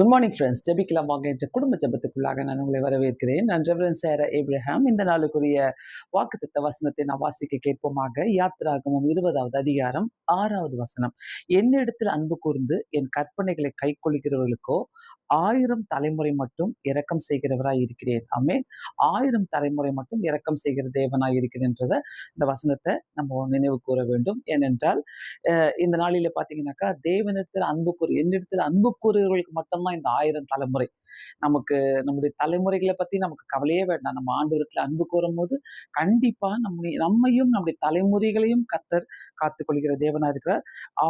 Good morning friends ஜெபிக்கலாம் வாங்க. என்ற குடும்ப ஜபத்துக்குள்ளாக நான் உங்களை வரவேற்கிறேன். நான் ரெவரன் சேர ஏப்ரஹாம் இந்த நாளுக்குரிய வாக்குத்தத்த வசனத்தை நான் வாசிக்க கேட்போமாக. யாத்திராகமும் இருபதாவது அதிகாரம் ஆறாவது வசனம். என்னிடத்தில் அன்பு கூர்ந்து என் கற்பனைகளை கை கொள்கிறவர்களுக்கோ ஆயிரம் தலைமுறை மட்டும் இரக்கம் செய்கிறவராய் இருக்கிறேன். ஆமே ஆயிரம் தலைமுறை மட்டும் இரக்கம் செய்கிற தேவனாய் இருக்கிறேன்றத இந்த வசனத்தை நம்ம நினைவு கூற வேண்டும். ஏனென்றால் இந்த நாளில பாத்தீங்கன்னாக்கா தேவனிடத்தில் அன்பு கூறு என்னிடத்தில் அன்பு கூறுகிறவர்களுக்கு மட்டும்தான் இந்த ஆயிரம் தலைமுறை. நமக்கு நம்முடைய தலைமுறைகளை பத்தி நமக்கு கவலையே வேண்டாம். நம்ம ஆண்டவரத்துல அன்பு கூறும் போது கண்டிப்பா நம்ம நம்மையும் நம்முடைய தலைமுறைகளையும் கத்தர் காத்துக்கொள்கிற தேவனா இருக்கிறார்.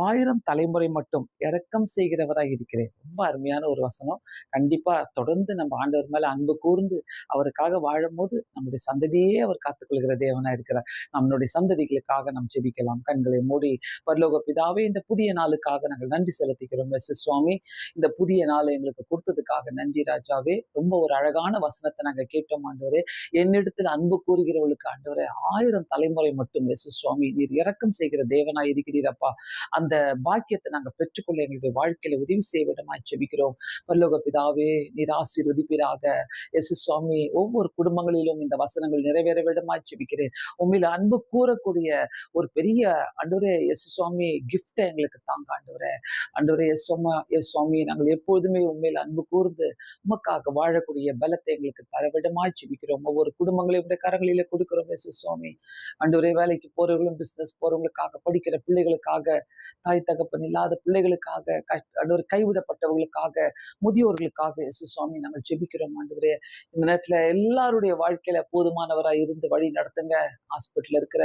ஆயிரம் தலைமுறை மட்டும் இரக்கம் செய்கிறவராய் இருக்கிறேன். ரொம்ப அருமையான ஒரு வசனம். கண்டிப்பா தொடர்ந்து நம்ம ஆண்டவர் மேல அன்பு கூர்ந்து அவருக்காக வாழும்போது நம்முடைய சந்ததியே அவர் காத்துக்கொள்கிற தேவனா இருக்கிறார். நம்மளுடைய சந்ததிகளுக்காக நாம் ஜெபிக்கலாம். கண்களை மூடி பரலோக பிதாவே இந்த புதிய நாளுக்காக நாங்கள் நன்றி செலுத்திக்கிறோம். எஸ். சுவாமி இந்த புதிய நாளை எங்களுக்கு கொடுத்ததுக்காக நன்றி ராஜாவே. ரொம்ப ஒரு அழகான வசனத்தை நாங்கள் கேட்டோம் ஆண்டவரே. என்னிடத்தில் அன்பு கூறுகிறவர்களுக்கு ஆண்டவரே ஆயிரம் தலைமுறை மட்டும் எஸ். சுவாமி நீர் இறக்கம் செய்கிற தேவனாய் இருக்கிறீரப்பா. அந்த பாக்கியத்தை நாங்கள் பெற்றுக்கொள்ள எங்களுடைய வாழ்க்கையில உதவி செய்ய விடமாய் ஜெபிக்கிறோம். பரலோக பிதாவே நீர் ஆசீர்வதிப்பீராக. எஸ் சுவாமி ஒவ்வொரு குடும்பங்களிலும் இந்த வசனங்கள் நிறைவேற விடமாய் ஜெபிக்கிறேன். உண்மையில அன்பு கூறக்கூடிய ஒரு பெரிய அன்றுவரே எஸ் சுவாமி கிஃப்டை எங்களுக்கு தாங்க ஆண்டவரே. அன்றுவரே எஸ் சுவாமி எஸ் சுவாமி நாங்கள் எப்பொழுதுமே உண்மையில் அன்பு கூர்ந்து உமக்காக வாழக்கூடிய பலத்தை எங்களுக்கு தர விடமாய் ஜெபிக்கிறோம். ஒவ்வொரு குடும்பங்களையும் உடைய கரங்களிலே கொடுக்கிறோம் எஸ் சுவாமி. அன்றுவரே வேலைக்கு போறவர்களும் பிசினஸ் போறவங்களுக்காக படிக்கிற பிள்ளைகளுக்காக தாய் தகப்பன் இல்லாத பிள்ளைகளுக்காக கஷ்ட அன்றுவரே கைவிடப்பட்டவர்களுக்காக முதியோர்களுக்காக இயேசு சுவாமி நாங்கள் ஜெபிக்கிறோம் ஆண்டவரே. இந்த நேரத்துல எல்லாருடைய வாழ்க்கையில போதுமானவராக இருந்து வழி நடத்துங்க. ஹாஸ்பிட்டல் இருக்கிற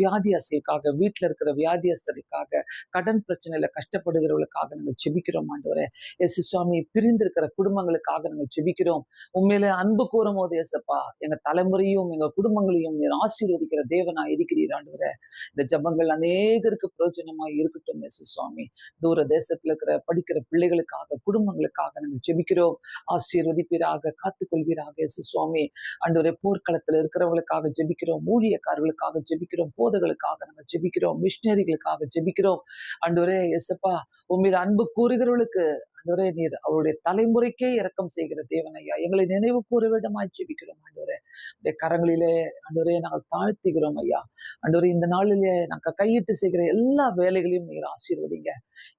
வியாதியஸ்தர்களுக்காக வீட்டுல இருக்கிற வியாதியஸ்தர்களுக்காக கடன் பிரச்சனையில கஷ்டப்படுகிறவர்களுக்காக நாங்கள் ஜெபிக்கிறோம் ஆண்டவரே. இயேசு சுவாமி பிரிந்திருக்கிற குடும்பங்களுக்காக நாங்கள் ஜெபிக்கிறோம். உண்மையில அன்பு கூறும் போது இயேசப்பா எங்க தலைமுறையும் எங்க குடும்பங்களையும் நீர் ஆசீர்வதிக்கிற தேவனா இருக்கிறீர் ஆண்டவரே. இந்த ஜபங்கள் அநேகருக்கு பிரயோஜனமா இருக்கட்டும் இயேசு சுவாமி. தூர தேசத்துல இருக்கிற படிக்கிற பிள்ளைகளுக்காக குடும்பங்களுக்காக நாங்கள் ஜெபிக்கிறோம். ஆசீர்வதிப்பீராக காத்துக்கொள்வீராக இயேசு சுவாமி அன்றுவரே போர்க்களத்துல இருக்கிறவங்களுக்காக ஜெபிக்கிறோம். ஊழியக்காரர்களுக்காக ஜெபிக்கிறோம். போதகளுக்காக நாங்கள் ஜெபிக்கிறோம். மிஷினரிகளுக்காக ஜெபிக்கிறோம். அன்றுவரே எசப்பா உண்மையில் அன்பு கூறுகிறவர்களுக்கு ஆண்டவரே நீர் அவருடைய தலைமுறைக்கே இரக்கம் செய்கிற தேவன் ஐயா எங்களை நினைவு கூற விடமாய் ஜெபிக்கிறோம் ஆண்டவரே. உடைய கரங்களிலே ஆண்டவரே நாங்கள் தாழ்த்துகிறோம் ஐயா. ஆண்டவரே இந்த நாளிலே நாங்கள் கையிட்டு செய்கிற எல்லா வேலைகளையும் நீர் ஆசீர்வதிங்க.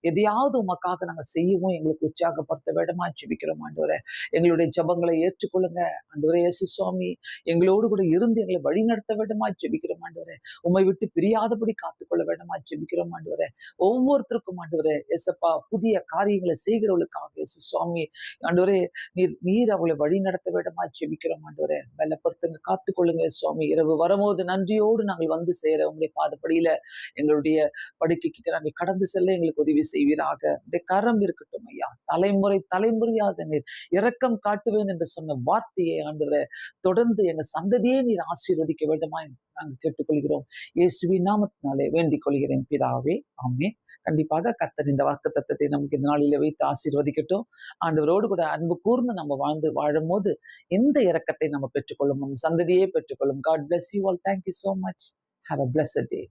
எதையாவது உமக்காக நாங்கள் செய்யவும் எங்களுக்கு உற்சாகப்படுத்த விடமாய் ஜெபிக்கிறோம் ஆண்டவரே. எங்களுடைய ஜபங்களை ஏற்றுக்கொள்ளுங்க ஆண்டவரே இயேசு சுவாமி. எங்களோடு கூட இருந்து எங்களை வழிநடத்த விடமாய் ஜெபிக்கிறோம் ஆண்டவரே. உம்மை விட்டு பிரியாதபடி காத்துக்கொள்ள விடமாய் ஜெபிக்கிறோம் ஆண்டவரே. ஒவ்வொருத்தருக்கும் ஆண்டவரே எசப்பா புதிய காரியங்களை செய்கிற இயேசு சுவாமி ஆண்டவரே நீர் நீர் அவளை வழி நடத்த விடமா ஜெபிக்கிறோம் ஆண்டவரே. பலப்படுத்துங்க காத்துக்கொள்ளுங்க சுவாமி. இரவு வரும்போது நன்றியோடு நாங்கள் வந்து சேர உங்களுடைய பாதப்படியில எங்களுடைய படுக்கைக்கு நாங்கள் கடந்து செல்ல எங்களுக்கு உதவி செய்வீராக. உடைய கரம் இருக்கட்டும் ஐயா. தலைமுறை தலைமுறையாக நீர் இரக்கம் காட்டுவேன் என்று சொன்ன வார்த்தையை ஆண்டவரை தொடர்ந்து எங்க சந்ததியே நீர் ஆசீர்வதிக்க வேண்டுமா? நாங்கள் கேட்டுக்கொள்கிறோம். இயேசுவி நாமத்தினாலே வேண்டிக் கொள்கிறேன் பிதாவே. ஆமே கண்டிப்பாக கத்தர் இந்த வாக்கு தத்தத்தை நமக்கு இந்த நாளில வைத்து ஆசீர்வதிக்கட்டும். ஆண்டவரோடு கூட அன்பு கூர்ந்து நம்ம வாழ்ந்து வாழும் போது இந்த இறக்கத்தை நம்ம பெற்றுக்கொள்ளும்? நம் சந்ததியே பெற்றுக்கொள்ளும். God bless you all thank you so much have a blessed day